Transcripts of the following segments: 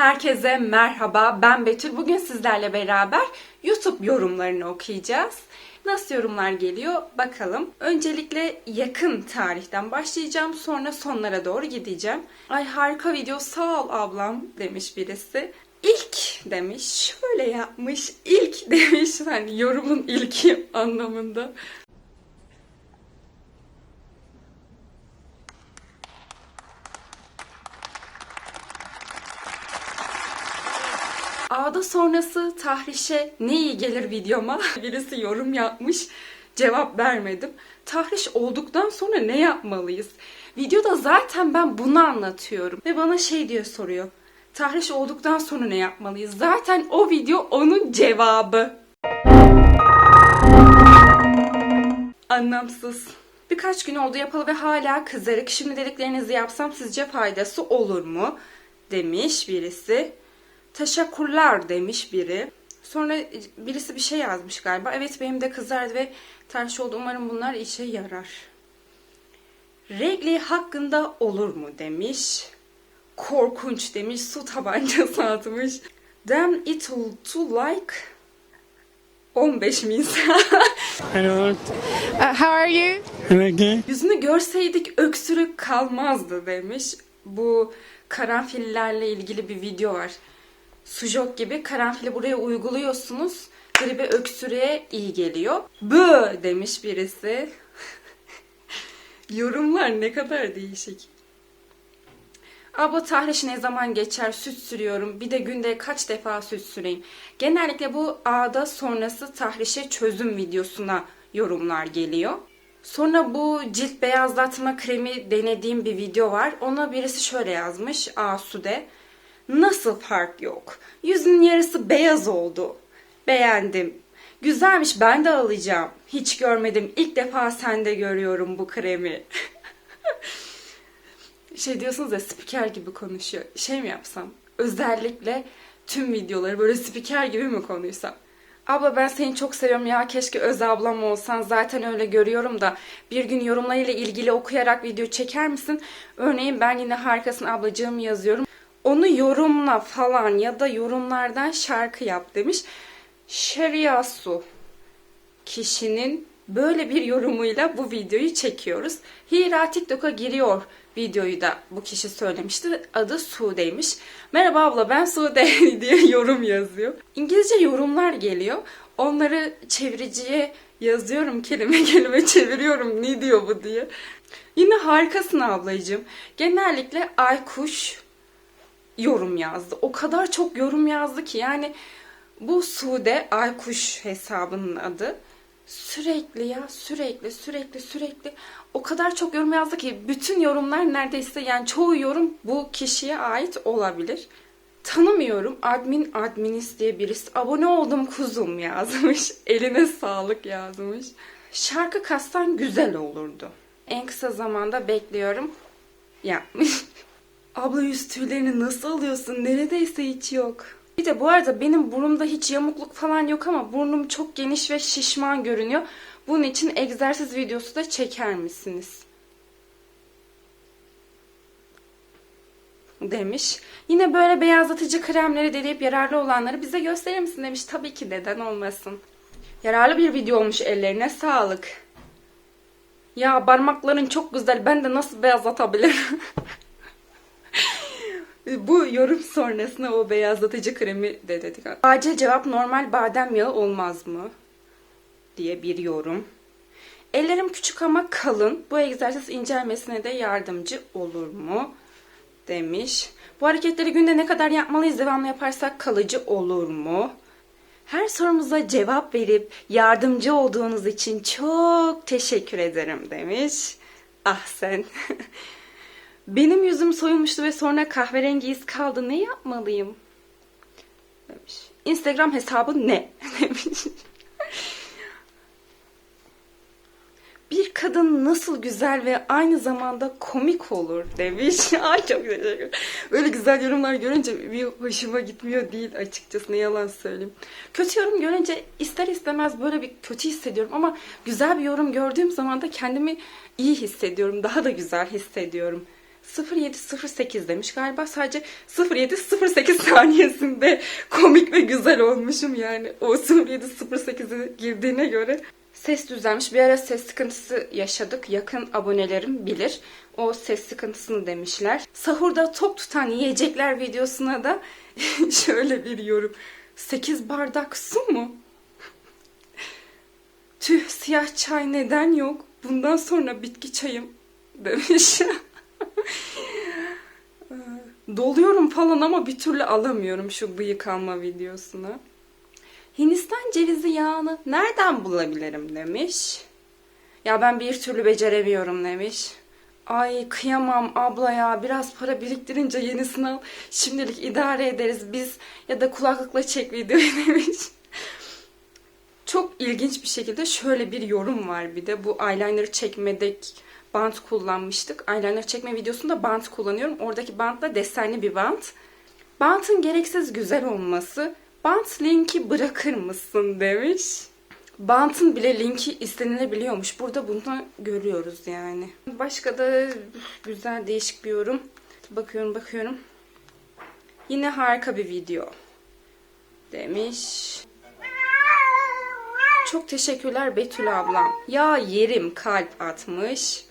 Herkese merhaba, ben Betül. Bugün sizlerle beraber YouTube yorumlarını okuyacağız. Nasıl yorumlar geliyor bakalım. Öncelikle yakın tarihten başlayacağım, sonra sonlara doğru gideceğim. Ay harika video, sağ ol ablam demiş birisi. İlk demiş, şöyle yapmış, ilk demiş, hani yorumun ilki anlamında. Ağda sonrası tahrişe ne iyi gelir videoma? Birisi yorum yapmış. Cevap vermedim. Tahriş olduktan sonra ne yapmalıyız? Videoda zaten ben bunu anlatıyorum. Ve bana şey diye soruyor. Tahriş olduktan sonra ne yapmalıyız? Zaten o video onun cevabı. Anlamsız. Birkaç gün oldu yapalı ve hala kızarık. Şimdi dediklerinizi yapsam sizce faydası olur mu? Demiş birisi. Teşekkürler demiş biri. Sonra birisi bir şey yazmış galiba. Evet benim de kızardı ve ters oldu. Umarım bunlar işe yarar. Regli hakkında olur mu demiş. Korkunç demiş. Su tabancası atmış. Damn it will to like 15 min Hello. Uh, how are you? Okay. Yüzünü görseydik öksürük kalmazdı demiş. Bu karanfillerle ilgili bir video var. Sujok gibi karanfili buraya uyguluyorsunuz. Gribe öksürüğe iyi geliyor. Bı demiş birisi. Yorumlar ne kadar değişik. Abla tahriş ne zaman geçer? Süt sürüyorum. Bir de günde kaç defa süt süreyim? Genellikle bu ağda sonrası tahrişe çözüm videosuna yorumlar geliyor. Sonra bu cilt beyazlatma kremi denediğim bir video var. Ona birisi şöyle yazmış. Asude. Nasıl fark yok? Yüzün yarısı beyaz oldu. Beğendim. Güzelmiş ben de alacağım. Hiç görmedim. İlk defa sende görüyorum bu kremi. şey diyorsunuz ya spiker gibi konuşuyor. Şey mi yapsam? Özellikle tüm videoları böyle spiker gibi mi konuşsam? Abla ben seni çok seviyorum ya keşke öz ablam olsan zaten öyle görüyorum da bir gün yorumlarıyla ilgili okuyarak video çeker misin? Örneğin ben yine harikasın ablacığım yazıyorum. Onu yorumla falan ya da yorumlardan şarkı yap demiş. Şeriasu kişinin böyle bir yorumuyla bu videoyu çekiyoruz. Hira TikTok'a giriyor videoyu da bu kişi söylemişti. Adı Sude'ymiş. Merhaba abla ben Sude diye yorum yazıyor. İngilizce yorumlar geliyor. Onları çeviriciye yazıyorum kelime kelime çeviriyorum ne diyor bu diye. Yine harikasın ablacığım. Genellikle Aykuş yorum yazdı. O kadar çok yorum yazdı ki yani bu Sude Aykuş hesabının adı. Sürekli ya sürekli sürekli sürekli o kadar çok yorum yazdı ki bütün yorumlar neredeyse yani çoğu yorum bu kişiye ait olabilir. Tanımıyorum. Admin adminis diye birisi. Abone oldum kuzum yazmış. Eline sağlık yazmış. Şarkı kastan güzel olurdu. En kısa zamanda bekliyorum. Yapmış. Abla yüz tüylerini nasıl alıyorsun? Neredeyse hiç yok. Bir de bu arada benim burnumda hiç yamukluk falan yok ama burnum çok geniş ve şişman görünüyor. Bunun için egzersiz videosu da çeker misiniz? Demiş. Yine böyle beyazlatıcı kremleri deneyip yararlı olanları bize gösterir misin demiş. Tabii ki neden olmasın. Yararlı bir video olmuş ellerine sağlık. Ya parmakların çok güzel. Ben de nasıl beyazlatabilirim? Bu yorum sonrasında o beyazlatıcı kremi de dedik. Acil cevap normal badem yağı olmaz mı? Diye bir yorum. Ellerim küçük ama kalın. Bu egzersiz incelmesine de yardımcı olur mu? Demiş. Bu hareketleri günde ne kadar yapmalıyız? Devamlı yaparsak kalıcı olur mu? Her sorumuza cevap verip yardımcı olduğunuz için çok teşekkür ederim demiş. Ah sen. Benim yüzüm soyulmuştu ve sonra kahverengi iz kaldı. Ne yapmalıyım? Demiş. Instagram hesabı ne? Demiş. Bir kadın nasıl güzel ve aynı zamanda komik olur demiş. Ay çok teşekkür Öyle güzel yorumlar görünce bir hoşuma gitmiyor değil açıkçası ne yalan söyleyeyim. Kötü yorum görünce ister istemez böyle bir kötü hissediyorum ama güzel bir yorum gördüğüm zaman da kendimi iyi hissediyorum. Daha da güzel hissediyorum. 0708 demiş. Galiba sadece 0708 saniyesinde komik ve güzel olmuşum yani. O 0708'e girdiğine göre. Ses düzelmiş. Bir ara ses sıkıntısı yaşadık. Yakın abonelerim bilir. O ses sıkıntısını demişler. Sahurda top tutan yiyecekler videosuna da şöyle bir yorum. 8 bardak su mu? Tüh siyah çay neden yok? Bundan sonra bitki çayım demiş. Doluyorum falan ama bir türlü alamıyorum şu bıyık alma videosunu. Hindistan cevizi yağını nereden bulabilirim demiş. Ya ben bir türlü beceremiyorum demiş. Ay kıyamam abla ya biraz para biriktirince yenisini al. Şimdilik idare ederiz biz ya da kulaklıkla çek videoyu demiş. Çok ilginç bir şekilde şöyle bir yorum var bir de bu eyeliner çekmedek bant kullanmıştık. Eyeliner çekme videosunda bant kullanıyorum. Oradaki bant da desenli bir bant. Bantın gereksiz güzel olması. Bant linki bırakır mısın demiş. Bantın bile linki istenilebiliyormuş. Burada bunu görüyoruz yani. Başka da güzel değişik bir yorum. Bakıyorum bakıyorum. Yine harika bir video demiş. Çok teşekkürler Betül ablam. Ya yerim kalp atmış.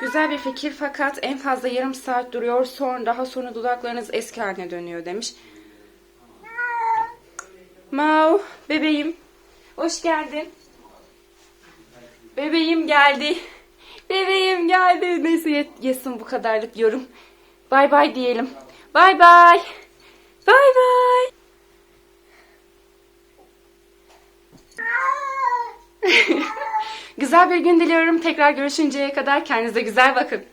Güzel bir fikir fakat en fazla yarım saat duruyor. Sonra daha sonra dudaklarınız eski haline dönüyor demiş. Mau, bebeğim. Hoş geldin. Bebeğim geldi. Bebeğim geldi. Neyse yet- yesin bu kadarlık yorum. Bay bay diyelim. Bay bay. Bay bay. Güzel bir gün diliyorum. Tekrar görüşünceye kadar kendinize güzel bakın.